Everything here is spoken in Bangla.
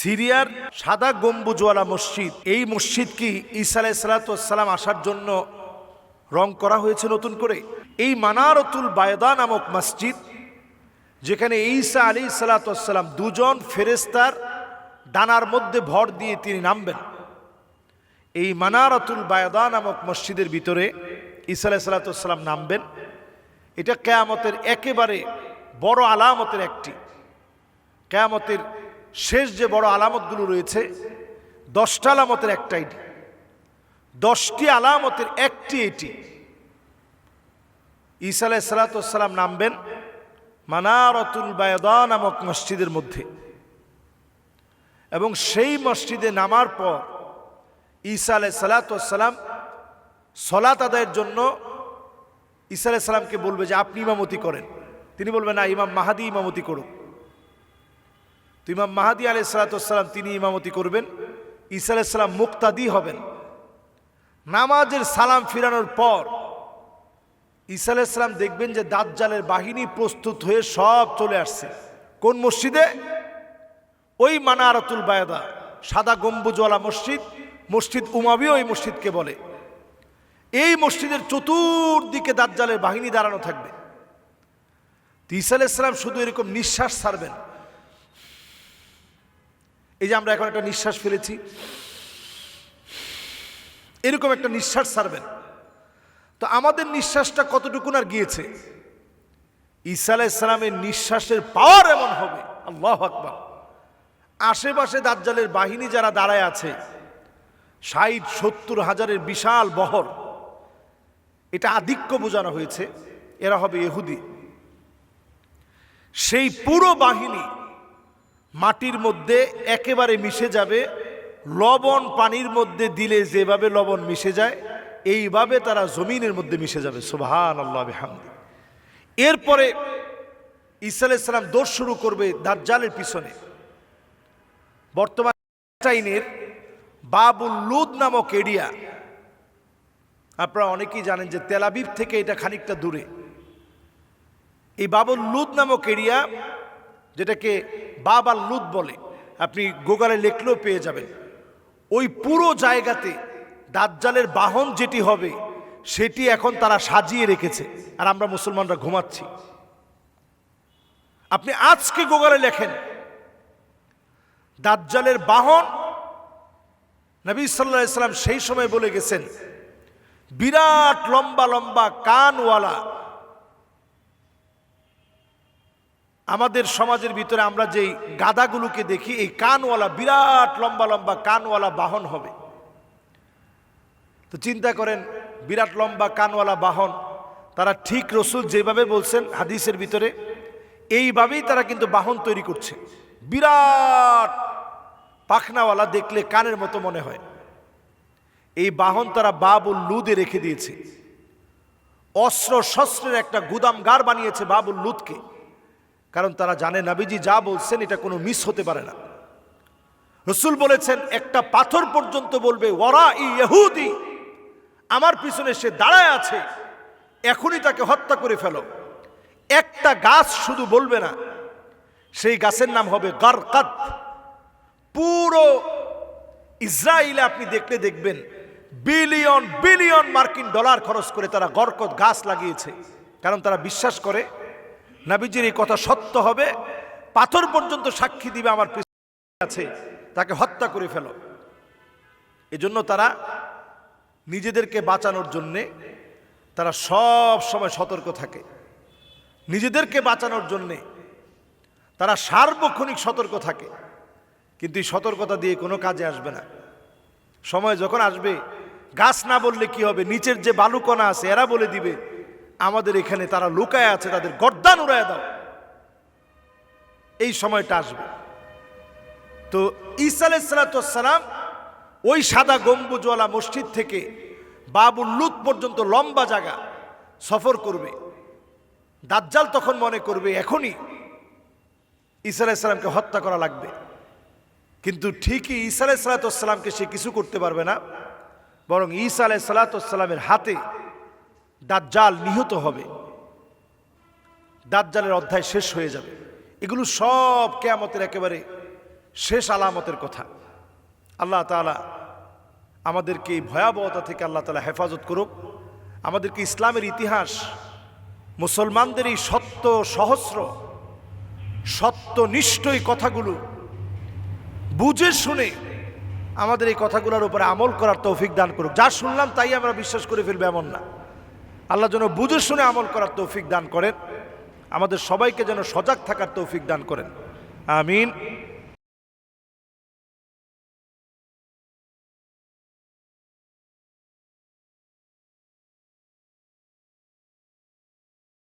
সিরিয়ার সাদা গম্বুজওয়ালা মসজিদ। এই মসজিদ কি ঈসা আলাই সালাতাম আসার জন্য রং করা হয়েছে নতুন করে? এই মানারতুল বায়দা নামক মসজিদ, যেখানে ঈসা আলী সালাতাম দুজন ফেরেস্তার ডানার মধ্যে ভর দিয়ে তিনি নামবেন। এই মানারতুল বায়দা নামক মসজিদের ভিতরে ঈসা আলাই সালাতাম নামবেন। এটা কেয়ামতের একেবারে বড় আলামতের একটি। কেয়ামতের শেষ যে বড় আলামতগুলো রয়েছে, দশটা আলামতের একটা এটি দশটি আলামতের একটি এটি ঈসা সালাতাম নামবেন মানারতুল বায়দা নামক মসজিদের মধ্যে। এবং সেই মসজিদে নামার পর ঈসা আলাই সালাতাম সলাত আদায়ের জন্য ঈসা আলাই সালামকে বলবে যে, আপনি ইমামতি করেন। তিনি বলবেন, না, ইমাম মাহাদি ইমামতি করুক ইমাম মাহাদি আলাই সালাতাম তিনি ইমামতি করবেন। ঈসা আলাইসাল্লাম মুক্তাদি হবেন। নামাজের সালাম ফিরানোর পর ঈসা আলাইসাল্লাম দেখবেন যে দাজ্জালের বাহিনী প্রস্তুত হয়ে সব চলে আসছে। কোন মসজিদে? ওই মানারতুল বায়দা, সাদা গম্বুজওয়ালা মসজিদ মসজিদ উমাবি ওই মসজিদকে বলে। এই মসজিদের চতুর্দিকে দাজ্জালের বাহিনী দাঁড়ানো থাকবে। ঈসা আলাইসাল্লাম শুধু এরকম নিঃশ্বাস ছাড়বেন। এই যে আমরা এখন একটা নিঃশ্বাস ফেলেছি। এরকম একটা নিঃশ্বাস ছাড়বেন। তো আমাদের নিঃশ্বাসটা কতটুকুন আর গিয়েছে? ঈসা আলাইসালামের নিঃশ্বাসের পাওয়ার এমন হবে। আল্লাহ আকবার। আশেপাশে দাজ্জালের বাহিনী যারা দাঁড়ায় আছে, ষাট, সত্তর হাজারের বিশাল বহর, এটা আধিক্য বোঝানো হয়েছে। এরা হবে এহুদি সেই পুরো বাহিনী মাটির মধ্যে একেবারে মিশে যাবে, লবণ পানির মধ্যে দিলে যেভাবে লবণ মিশে যায়, এইভাবে তারা জমিনের মধ্যে মিশে যাবে। সুবাহান আল্লাহ এরপরে ঈসা আলাইসালাম দৌড় শুরু করবে দাজ্জালের পিছনে। বর্তমান বাবুল লুদ নামক এরিয়া। আপনারা অনেকেই জানেন যে তেলাবিব থেকে এটা খানিকটা দূরে। এই বাবুল লুদ নামক এরিয়া যেটাকে বাবা লুত বলে, আপনি গোগালে লেখলেও পেয়ে যাবেন। ওই পুরো জায়গাতে দাজ্জালের বাহন যেটি হবে, সেটি এখন তারা সাজিয়ে রেখেছে, আর আমরা মুসলমানরা ঘুমাচ্ছি। আপনি আজকে গোগালে লেখেন, দাজ্জালের বাহন নবী সাল্লাহ ইসলাম সেই সময় বলে গেছেন, বিরাট লম্বা লম্বা কানওয়ালা আমাদের সমাজের ভিতরে আমরা যেই গাদাগুলোকে দেখি, এই কানওয়ালা, বিরাট লম্বা লম্বা কানওয়ালা বাহন হবে। তো চিন্তা করেন, বিরাট লম্বা কানওয়ালা বাহন, তারা ঠিক রসুল যেভাবে বলছেন হাদিসের ভিতরে, এইভাবেই তারা কিন্তু বাহন তৈরি করছে। বিরাট পাখনাওয়ালা দেখলে কানের মতো মনে হয়। এই বাহন তারা বাবুল লুদে রেখে দিয়েছে। অস্ত্র শস্ত্রের একটা গুদামগার বানিয়েছে বাবুল লুদকে। কারণ তারা জানে নাবিজি যা বলছেন এটা কোনো মিস হতে পারে না। রসুল বলেছেন, একটা পাথর পর্যন্ত বলবে ওরা ইহুদি। আমার পিছনে সে দাঁড়ায় আছে, এখনই তাকে হত্যা করে ফেলো। একটা গাছ শুধু বলবে না, সেই গাছের নাম হবে গারকাত। পুরো ইসরায়েলে আপনি দেখলে দেখবেন, বিলিয়ন বিলিয়ন মার্কিন ডলার খরচ করে তারা গরকত গাছ লাগিয়েছে। কারণ তারা বিশ্বাস করে নাবিজির এই কথা সত্য হবে, পাথর পর্যন্ত সাক্ষী দিবে আমার আছে, তাকে হত্যা করে ফেল। এজন্য তারা নিজেদেরকে বাঁচানোর জন্যে তারা সব সময় সতর্ক থাকে। নিজেদেরকে বাঁচানোর জন্যে তারা সার্বক্ষণিক সতর্ক থাকে, কিন্তু এই সতর্কতা দিয়ে কোনো কাজে আসবে না। সময় যখন আসবে, গাছ না বললে কি হবে? নিচের যে বালুকণা আছে, এরা বলে দিবে আমাদের এখানে তারা লুকায় আছে, তাদের গর্দান উড়ায় দাও। এই সময়টা আসবে। তো ঈসা আলাইসালাম ওই সাদা গম্বুজওয়ালা মসজিদ থেকে বাবুল লুত পর্যন্ত লম্বা জায়গা সফর করবে। দাজ্জাল তখন মনে করবে, এখনই ঈসা আলাইসালামকে হত্যা করা লাগবে। কিন্তু ঠিকই ঈসা আলাই সালাতামকে সে কিছু করতে পারবে না, বরং ঈসা আলাই সালাতামের হাতে দাজ্জাল নিহত হবে। দাজ্জালের অধ্যায় শেষ হয়ে যাবে। এগুলো সব কেয়ামতের একেবারে শেষ আলামতের কথা। আল্লাহ তাআলা আমাদেরকে এই ভয়াবহতা থেকে আল্লাহ তালা হেফাজত করুক। আমাদেরকে ইসলামের ইতিহাস, মুসলমানদের এই সত্য সহস্র সত্যনিষ্ঠ এই কথাগুলো বুঝে শুনে আমাদের এই কথাগুলোর উপরে আমল করার তৌফিক দান করুক। যা শুনলাম তাই আমরা বিশ্বাস করে ফেলব, এমন না। আল্লাহ যেন বুঝে শুনে আমল করার তৌফিক দান করেন। আমাদের সবাইকে যেন সজাগ থাকার তৌফিক দান করেন। আমিন।